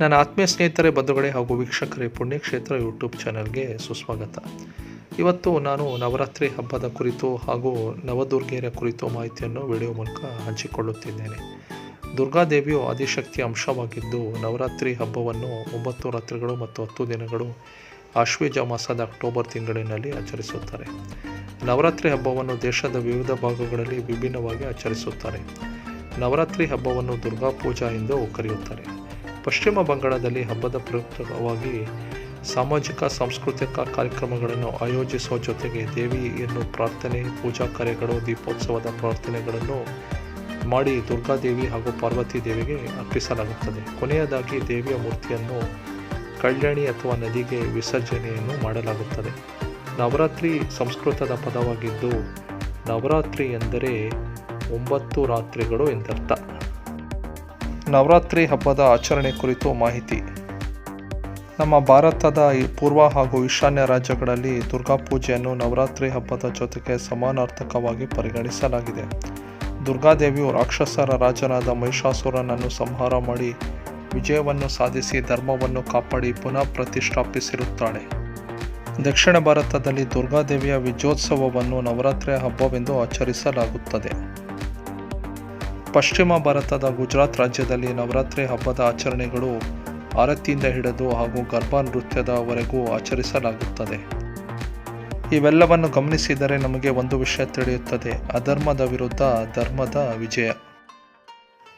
ನನ್ನ ಆತ್ಮೀಯ ಸ್ನೇಹಿತರೆ, ಬಂಧುಗಳೇ ಹಾಗೂ ವೀಕ್ಷಕರೇ, ಪುಣ್ಯಕ್ಷೇತ್ರ ಯೂಟ್ಯೂಬ್ ಚಾನಲ್ಗೆ ಸುಸ್ವಾಗತ. ಇವತ್ತು ನಾನು ನವರಾತ್ರಿ ಹಬ್ಬದ ಕುರಿತು ಹಾಗೂ ನವದುರ್ಗೆಯರ ಕುರಿತು ಮಾಹಿತಿಯನ್ನು ವಿಡಿಯೋ ಮೂಲಕ ಹಂಚಿಕೊಳ್ಳುತ್ತಿದ್ದೇನೆ. ದುರ್ಗಾದೇವಿಯು ಆದಿಶಕ್ತಿಯ ಅಂಶವಾಗಿದ್ದು, ನವರಾತ್ರಿ ಹಬ್ಬವನ್ನು ಒಂಬತ್ತು ರಾತ್ರಿಗಳು ಮತ್ತು ಹತ್ತು ದಿನಗಳು ಆಶ್ವೇಜ ಮಾಸದ ಅಕ್ಟೋಬರ್ ತಿಂಗಳಿನಲ್ಲಿ ಆಚರಿಸುತ್ತಾರೆ. ನವರಾತ್ರಿ ಹಬ್ಬವನ್ನು ದೇಶದ ವಿವಿಧ ಭಾಗಗಳಲ್ಲಿ ವಿಭಿನ್ನವಾಗಿ ಆಚರಿಸುತ್ತಾರೆ. ನವರಾತ್ರಿ ಹಬ್ಬವನ್ನು ದುರ್ಗಾ ಪೂಜಾ ಎಂದು ಕರೆಯುತ್ತಾರೆ. ಪಶ್ಚಿಮ ಬಂಗಾಳದಲ್ಲಿ ಹಬ್ಬದ ಪ್ರಯುಕ್ತವಾಗಿ ಸಾಮಾಜಿಕ, ಸಾಂಸ್ಕೃತಿಕ ಕಾರ್ಯಕ್ರಮಗಳನ್ನು ಆಯೋಜಿಸುವ ಜೊತೆಗೆ ದೇವಿಯನ್ನು ಪ್ರಾರ್ಥನೆ, ಪೂಜಾ ಕಾರ್ಯಗಳು, ದೀಪೋತ್ಸವದ ಪ್ರಾರ್ಥನೆಗಳನ್ನು ಮಾಡಿ ದುರ್ಗಾದೇವಿ ಹಾಗೂ ಪಾರ್ವತಿ ದೇವಿಗೆ ಅರ್ಪಿಸಲಾಗುತ್ತದೆ. ಕೊನೆಯದಾಗಿ ದೇವಿಯ ಮೂರ್ತಿಯನ್ನು ಕಲ್ಯಾಣಿ ಅಥವಾ ನದಿಗೆ ವಿಸರ್ಜನೆಯನ್ನು ಮಾಡಲಾಗುತ್ತದೆ. ನವರಾತ್ರಿ ಸಂಸ್ಕೃತದ ಪದವಾಗಿದ್ದು, ನವರಾತ್ರಿ ಎಂದರೆ ಒಂಬತ್ತು ರಾತ್ರಿಗಳು ಎಂದರ್ಥ. ನವರಾತ್ರಿ ಹಬ್ಬದ ಆಚರಣೆ ಕುರಿತು ಮಾಹಿತಿ. ನಮ್ಮ ಭಾರತದ ಪೂರ್ವ ಹಾಗೂ ಈಶಾನ್ಯ ರಾಜ್ಯಗಳಲ್ಲಿ ದುರ್ಗಾ ಪೂಜೆಯನ್ನು ನವರಾತ್ರಿ ಹಬ್ಬದ ಜೊತೆಗೆ ಸಮಾನಾರ್ಥಕವಾಗಿ ಪರಿಗಣಿಸಲಾಗಿದೆ. ದುರ್ಗಾದೇವಿಯು ರಾಕ್ಷಸರ ರಾಜನಾದ ಮಹಿಷಾಸುರನನ್ನು ಸಂಹಾರ ಮಾಡಿ ವಿಜಯವನ್ನು ಸಾಧಿಸಿ ಧರ್ಮವನ್ನು ಕಾಪಾಡಿ ಪುನಃ ಪ್ರತಿಷ್ಠಾಪಿಸಿರುತ್ತಾಳೆ. ದಕ್ಷಿಣ ಭಾರತದಲ್ಲಿ ದುರ್ಗಾದೇವಿಯ ವಿಜಯೋತ್ಸವವನ್ನು ನವರಾತ್ರಿಯ ಹಬ್ಬವೆಂದು ಆಚರಿಸಲಾಗುತ್ತದೆ. ಪಶ್ಚಿಮ ಭಾರತದ ಗುಜರಾತ್ ರಾಜ್ಯದಲ್ಲಿ ನವರಾತ್ರಿ ಹಬ್ಬದ ಆಚರಣೆಗಳು ಆರತಿಯಿಂದ ಹಿಡಿದು ಹಾಗೂ ಗರ್ಭ ನೃತ್ಯದವರೆಗೂ ಆಚರಿಸಲಾಗುತ್ತದೆ. ಇವೆಲ್ಲವನ್ನು ಗಮನಿಸಿದರೆ ನಮಗೆ ಒಂದು ವಿಷಯ ತಿಳಿಯುತ್ತದೆ. ಅಧರ್ಮದ ವಿರುದ್ಧ ಧರ್ಮದ ವಿಜಯ.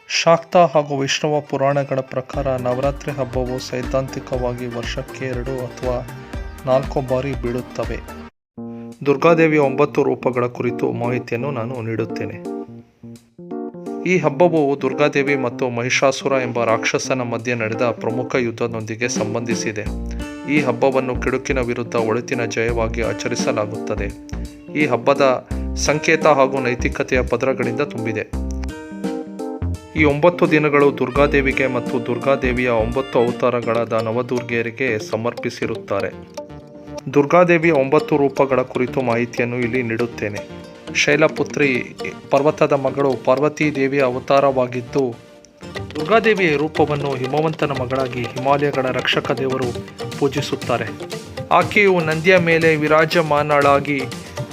ಶಾಕ್ತ ಹಾಗೂ ವಿಷ್ಣುವ ಪುರಾಣಗಳ ಪ್ರಕಾರ ನವರಾತ್ರಿ ಹಬ್ಬವು ಸೈದ್ಧಾಂತಿಕವಾಗಿ ವರ್ಷಕ್ಕೆ ಎರಡು ಅಥವಾ ನಾಲ್ಕು ಬಾರಿ ಬೀಳುತ್ತವೆ. ದುರ್ಗಾದೇವಿಯ ಒಂಬತ್ತು ರೂಪಗಳ ಕುರಿತು ಮಾಹಿತಿಯನ್ನು ನಾನು ನೀಡುತ್ತೇನೆ. ಈ ಹಬ್ಬವು ದುರ್ಗಾದೇವಿ ಮತ್ತು ಮಹಿಷಾಸುರ ಎಂಬ ರಾಕ್ಷಸನ ಮಧ್ಯೆ ನಡೆದ ಪ್ರಮುಖ ಯುದ್ಧದೊಂದಿಗೆ ಸಂಬಂಧಿಸಿದೆ. ಈ ಹಬ್ಬವನ್ನು ಕೆಡುಕಿನ ವಿರುದ್ಧ ಒಳಿತಿನ ಜಯವಾಗಿ ಆಚರಿಸಲಾಗುತ್ತದೆ. ಈ ಹಬ್ಬದ ಸಂಕೇತ ಹಾಗೂ ನೈತಿಕತೆಯ ಪದರಗಳಿಂದ ತುಂಬಿದೆ. ಈ ಒಂಬತ್ತು ದಿನಗಳು ದುರ್ಗಾದೇವಿಗೆ ಮತ್ತು ದುರ್ಗಾದೇವಿಯ ಒಂಬತ್ತು ಅವತಾರಗಳಾದ ನವದುರ್ಗೆಯರಿಗೆ ಸಮರ್ಪಿಸಿರುತ್ತಾರೆ. ದುರ್ಗಾದೇವಿಯ ಒಂಬತ್ತು ರೂಪಗಳ ಕುರಿತು ಮಾಹಿತಿಯನ್ನು ಇಲ್ಲಿ ನೀಡುತ್ತೇನೆ. ಶೈಲಪುತ್ರಿ ಪರ್ವತದ ಮಗಳು ಪಾರ್ವತೀ ದೇವಿಯ ಅವತಾರವಾಗಿದ್ದು, ದುರ್ಗಾದೇವಿಯ ರೂಪವನ್ನು ಹಿಮವಂತನ ಮಗಳಾಗಿ ಹಿಮಾಲಯಗಳ ರಕ್ಷಕ ದೇವರು ಪೂಜಿಸುತ್ತಾರೆ. ಆಕೆಯು ನಂದಿಯ ಮೇಲೆ ವಿರಾಜಮಾನಳಾಗಿ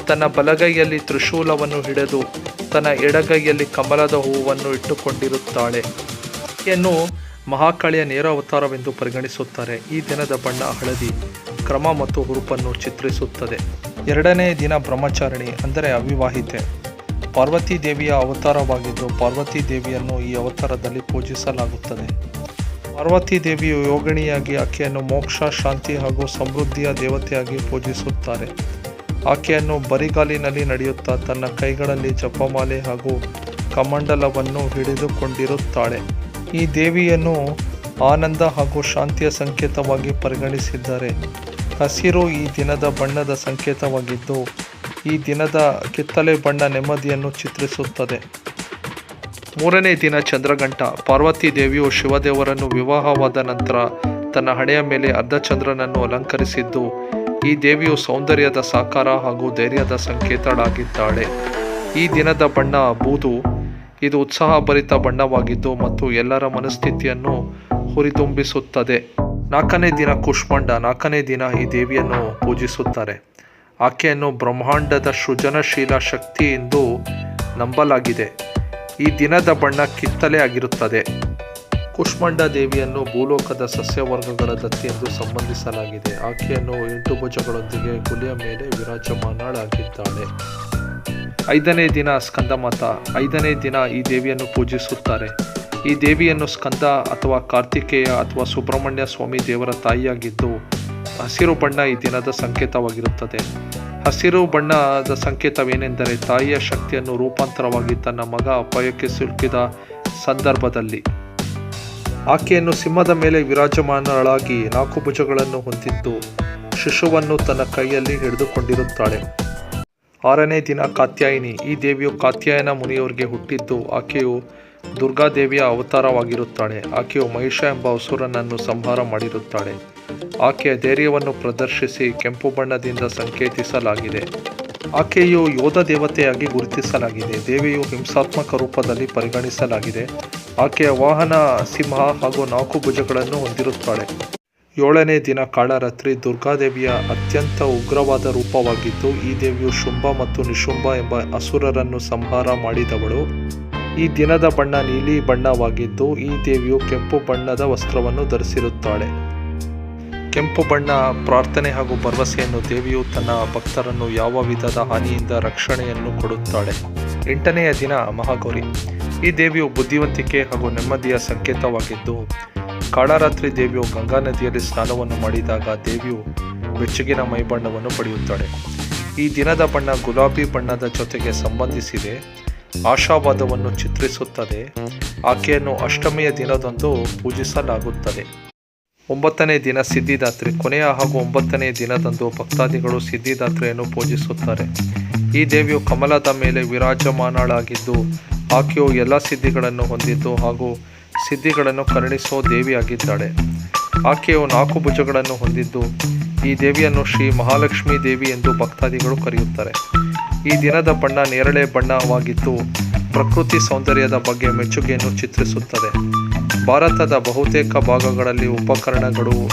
ತನ್ನ ಬಲಗೈಯಲ್ಲಿ ತ್ರಿಶೂಲವನ್ನು ಹಿಡಿದು ತನ್ನ ಎಡಗೈಯಲ್ಲಿ ಕಮಲದ ಹೂವನ್ನು ಇಟ್ಟುಕೊಂಡಿರುತ್ತಾಳೆ. ಆಕೆಯನ್ನು ಮಹಾಕಾಳಿಯ ನೇರ ಅವತಾರವೆಂದು ಪರಿಗಣಿಸುತ್ತಾರೆ. ಈ ದಿನದ ಬಣ್ಣ ಹಳದಿ, ಕ್ರಮ ಮತ್ತು ಹುರುಪನ್ನು ಚಿತ್ರಿಸುತ್ತದೆ. ಎರಡನೇ ದಿನ ಬ್ರಹ್ಮಚಾರಿಣಿ, ಅಂದರೆ ಅವಿವಾಹಿತೆ. ಪಾರ್ವತಿ ದೇವಿಯ ಅವತಾರವಾಗಿದ್ದು ಪಾರ್ವತಿ ದೇವಿಯನ್ನು ಈ ಅವತಾರದಲ್ಲಿ ಪೂಜಿಸಲಾಗುತ್ತದೆ. ಪಾರ್ವತಿ ದೇವಿಯು ಯೋಗಿಣಿಯಾಗಿ ಆಕೆಯನ್ನು ಮೋಕ್ಷ, ಶಾಂತಿ ಹಾಗೂ ಸಮೃದ್ಧಿಯ ದೇವತೆಯಾಗಿ ಪೂಜಿಸುತ್ತಾರೆ. ಆಕೆಯನ್ನು ಬರಿಗಾಲಿನಲ್ಲಿ ನಡೆಯುತ್ತಾ ತನ್ನ ಕೈಗಳಲ್ಲಿ ಜಪಮಾಲೆ ಹಾಗೂ ಕಮಂಡಲವನ್ನು ಹಿಡಿದುಕೊಂಡಿರುತ್ತಾಳೆ. ಈ ದೇವಿಯನ್ನು ಆನಂದ ಹಾಗೂ ಶಾಂತಿಯ ಸಂಕೇತವಾಗಿ ಪರಿಗಣಿಸಿದ್ದಾರೆ. ಹಸಿರು ಈ ದಿನದ ಬಣ್ಣದ ಸಂಕೇತವಾಗಿದ್ದು, ಈ ದಿನದ ಕಿತ್ತಲೆ ಬಣ್ಣ ನೆಮ್ಮದಿಯನ್ನು ಚಿತ್ರಿಸುತ್ತದೆ. ಮೂರನೇ ದಿನ ಚಂದ್ರಗಂಟ. ಪಾರ್ವತಿ ದೇವಿಯು ಶಿವದೇವರನ್ನು ವಿವಾಹವಾದ ನಂತರ ತನ್ನ ಹಣೆಯ ಮೇಲೆ ಅರ್ಧಚಂದ್ರನನ್ನು ಅಲಂಕರಿಸಿದ್ದು, ಈ ದೇವಿಯು ಸೌಂದರ್ಯದ ಸಾಕಾರ ಹಾಗೂ ಧೈರ್ಯದ ಸಂಕೇತಳಾಗಿದ್ದಾಳೆ. ಈ ದಿನದ ಬಣ್ಣ ಬೂದು. ಇದು ಉತ್ಸಾಹಭರಿತ ಬಣ್ಣವಾಗಿದ್ದು ಮತ್ತು ಎಲ್ಲರ ಮನಸ್ಥಿತಿಯನ್ನು ಹುರಿದುಂಬಿಸುತ್ತದೆ. ನಾಲ್ಕನೇ ದಿನ ಕುಷ್ಮಂಡ, ನಾಲ್ಕನೇ ದಿನ ಈ ದೇವಿಯನ್ನು ಪೂಜಿಸುತ್ತಾರೆ. ಆಕೆಯನ್ನು ಬ್ರಹ್ಮಾಂಡದ ಸೃಜನಶೀಲ ಶಕ್ತಿ ಎಂದು ನಂಬಲಾಗಿದೆ. ಈ ದಿನದ ಬಣ್ಣ ಕಿತ್ತಲೆ ಆಗಿರುತ್ತದೆ. ಕುಷ್ಮಂಡ ದೇವಿಯನ್ನು ಭೂಲೋಕದ ಸಸ್ಯವರ್ಗಗಳ ದತ್ತಿ ಎಂದು ಸಂಬಂಧಿಸಲಾಗಿದೆ. ಆಕೆಯನ್ನು ಎಂಟು ಭುಜಗಳೊಂದಿಗೆ ಗುಲಿಯ ಮೇಲೆ ವಿರಾಜಮಾನಳಾಗಿದ್ದಾಳೆ. ಐದನೇ ದಿನ ಸ್ಕಂದಮಾತ, ಐದನೇ ದಿನ ಈ ದೇವಿಯನ್ನು ಪೂಜಿಸುತ್ತಾರೆ. ಈ ದೇವಿಯನ್ನು ಸ್ಕಂದ ಅಥವಾ ಕಾರ್ತಿಕೇಯ ಅಥವಾ ಸುಬ್ರಹ್ಮಣ್ಯ ಸ್ವಾಮಿ ದೇವರ ತಾಯಿಯಾಗಿದ್ದು, ಹಸಿರು ಬಣ್ಣ ಈ ದಿನದ ಸಂಕೇತವಾಗಿರುತ್ತದೆ. ಹಸಿರು ಬಣ್ಣದ ಸಂಕೇತವೇನೆಂದರೆ ತಾಯಿಯ ಶಕ್ತಿಯನ್ನು ರೂಪಾಂತರವಾಗಿ ತನ್ನ ಮಗ ಅಪಾಯಕ್ಕೆ ಸಿಲುಕಿದ ಸಂದರ್ಭದಲ್ಲಿ. ಆಕೆಯನ್ನು ಸಿಂಹದ ಮೇಲೆ ವಿರಾಜಮಾನಳಾಗಿ ನಾಲ್ಕು ಭುಜಗಳನ್ನು ಹೊಂದಿದ್ದು, ಶಿಶುವನ್ನು ತನ್ನ ಕೈಯಲ್ಲಿ ಹಿಡಿದುಕೊಂಡಿರುತ್ತಾಳೆ. ಆರನೇ ದಿನ ಕಾತ್ಯಾಯಿನಿ. ಈ ದೇವಿಯು ಕಾತ್ಯಾಯನ ಮುನಿಯವರಿಗೆ ಹುಟ್ಟಿದ್ದು, ಆಕೆಯು ದುರ್ಗಾದೇವಿಯ ಅವತಾರವಾಗಿರುತ್ತಾಳೆ. ಆಕೆಯು ಮಹಿಷ ಎಂಬ ಹಸುರನನ್ನು ಸಂಹಾರ ಮಾಡಿರುತ್ತಾಳೆ. ಆಕೆಯ ಧೈರ್ಯವನ್ನು ಪ್ರದರ್ಶಿಸಿ ಕೆಂಪು ಬಣ್ಣದಿಂದ ಸಂಕೇತಿಸಲಾಗಿದೆ. ಆಕೆಯು ಯೋಧ ದೇವತೆಯಾಗಿ ಗುರುತಿಸಲಾಗಿದೆ. ದೇವಿಯು ಹಿಂಸಾತ್ಮಕ ರೂಪದಲ್ಲಿ ಪರಿಗಣಿಸಲಾಗಿದೆ. ಆಕೆಯ ವಾಹನ, ಸಿಂಹ ಹಾಗೂ ನಾಲ್ಕು ಭುಜಗಳನ್ನು ಹೊಂದಿರುತ್ತಾಳೆ. ಏಳನೇ ದಿನ ಕಾಳರಾತ್ರಿ ದುರ್ಗಾದೇವಿಯ ಅತ್ಯಂತ ಉಗ್ರವಾದ ರೂಪವಾಗಿದ್ದು, ಈ ದೇವಿಯು ಶುಂಭ ಮತ್ತು ನಿಶುಂಭ ಎಂಬ ಅಸುರರನ್ನು ಸಂಹಾರ ಮಾಡಿದವಳು. ಈ ದಿನದ ಬಣ್ಣ ನೀಲಿ ಬಣ್ಣವಾಗಿದ್ದು, ಈ ದೇವಿಯು ಕೆಂಪು ಬಣ್ಣದ ವಸ್ತ್ರವನ್ನು ಧರಿಸಿರುತ್ತಾಳೆ. ಕೆಂಪು ಬಣ್ಣ ಪ್ರಾರ್ಥನೆ ಹಾಗೂ ಭರವಸೆಯನ್ನು ದೇವಿಯು ತನ್ನ ಭಕ್ತರನ್ನು ಯಾವ ವಿಧದ ಹಾನಿಯಿಂದ ರಕ್ಷಣೆಯನ್ನು ಕೊಡುತ್ತಾಳೆ. ಎಂಟನೆಯ ದಿನ ಮಹಾಗೌರಿ. ಈ ದೇವಿಯು ಬುದ್ಧಿವಂತಿಕೆ ಹಾಗೂ ನೆಮ್ಮದಿಯ ಸಂಕೇತವಾಗಿದ್ದು, ಕಾಳರಾತ್ರಿ ದೇವಿಯು ಗಂಗಾ ನದಿಯಲ್ಲಿ ಸ್ನಾನವನ್ನು ಮಾಡಿದಾಗ ದೇವಿಯು ಬೆಚ್ಚಗಿನ ಮೈಬಣ್ಣವನ್ನು ಪಡೆಯುತ್ತಾಳೆ. ಈ ದಿನದ ಬಣ್ಣ ಗುಲಾಬಿ ಬಣ್ಣದ ಜೊತೆಗೆ ಸಂಬಂಧಿಸಿದೆ. ಆಶಾವಾದವನ್ನು ಚಿತ್ರಿಸುತ್ತದೆ. ಆಕೆಯನ್ನು ಅಷ್ಟಮಿಯ ದಿನದಂದು ಪೂಜಿಸಲಾಗುತ್ತದೆ. ಒಂಬತ್ತನೇ ದಿನ ಸಿದ್ಧಿದಾತ್ರಿ, ಕೊನೆಯ ಹಾಗೂ ಒಂಬತ್ತನೇ ದಿನದಂದು ಭಕ್ತಾದಿಗಳು ಸಿದ್ಧಿದಾತ್ರಿಯನ್ನು ಪೂಜಿಸುತ್ತಾರೆ. ಈ ದೇವಿಯು ಕಮಲದ ಮೇಲೆ ವಿರಾಜಮಾನಳಾಗಿದ್ದು, ಆಕೆಯು ಎಲ್ಲ ಸಿದ್ಧಿಗಳನ್ನು ಹೊಂದಿದ್ದು ಹಾಗೂ ಸಿದ್ಧಿಗಳನ್ನು ಕರುಣಿಸುವ ದೇವಿಯಾಗಿದ್ದಾಳೆ. ಆಕೆಯು ನಾಲ್ಕು ಭುಜಗಳನ್ನು ಹೊಂದಿದ್ದು, ಈ ದೇವಿಯನ್ನು ಶ್ರೀ ಮಹಾಲಕ್ಷ್ಮೀ ದೇವಿ ಎಂದು ಭಕ್ತಾದಿಗಳು ಕರೆಯುತ್ತಾರೆ. ಈ ದಿನದ ಬಣ್ಣ ನೇರಳೆ ಬಣ್ಣವಾಗಿದ್ದು ಪ್ರಕೃತಿ ಸೌಂದರ್ಯದ ಬಗ್ಗೆ ಮೆಚ್ಚುಗೆಯನ್ನು ಚಿತ್ರಿಸುತ್ತದೆ. ಭಾರತದ ಬಹುತೇಕ ಭಾಗಗಳಲ್ಲಿ ಉಪಕರಣಗಳು,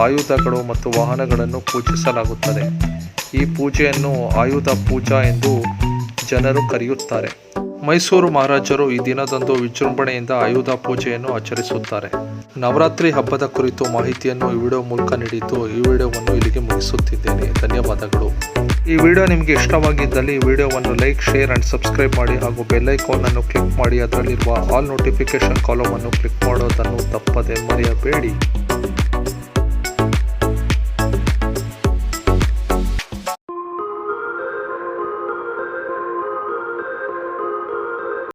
ಆಯುಧಗಳು ಮತ್ತು ವಾಹನಗಳನ್ನು ಪೂಜಿಸಲಾಗುತ್ತದೆ. ಈ ಪೂಜೆಯನ್ನು ಆಯುಧ ಪೂಜಾ ಎಂದು ಜನರು ಕರೆಯುತ್ತಾರೆ. ಮೈಸೂರು ಮಹಾರಾಜರು ಈ ದಿನದಂದು ವಿಜೃಂಭಣೆಯಿಂದ ಆಯುಧ ಪೂಜೆಯನ್ನು ಆಚರಿಸುತ್ತಾರೆ. ನವರಾತ್ರಿ ಹಬ್ಬದ ಕುರಿತು ಮಾಹಿತಿಯನ್ನು ಈ ವಿಡಿಯೋ ಮೂಲಕ ನೀಡಿದ್ದು ಈ ವಿಡಿಯೋವನ್ನು ಇಲ್ಲಿಗೆ ಮುಗಿಸುತ್ತಿದ್ದೇನೆ. ಧನ್ಯವಾದಗಳು. ಈ ವಿಡಿಯೋ ನಿಮಗೆ ಇಷ್ಟವಾಗಿದ್ದಲ್ಲಿ ಈ ವಿಡಿಯೋವನ್ನು ಲೈಕ್, ಶೇರ್ ಆ್ಯಂಡ್ ಸಬ್ಸ್ಕ್ರೈಬ್ ಮಾಡಿ ಹಾಗೂ ಬೆಲ್ ಐಕಾನನ್ನು ಕ್ಲಿಕ್ ಮಾಡಿ, ಅದರಲ್ಲಿರುವ ಆಲ್ ನೋಟಿಫಿಕೇಷನ್ ಕಾಲಮನ್ನು ಕ್ಲಿಕ್ ಮಾಡೋದನ್ನು ತಪ್ಪದೆ ಮರೆಯಬೇಡಿ.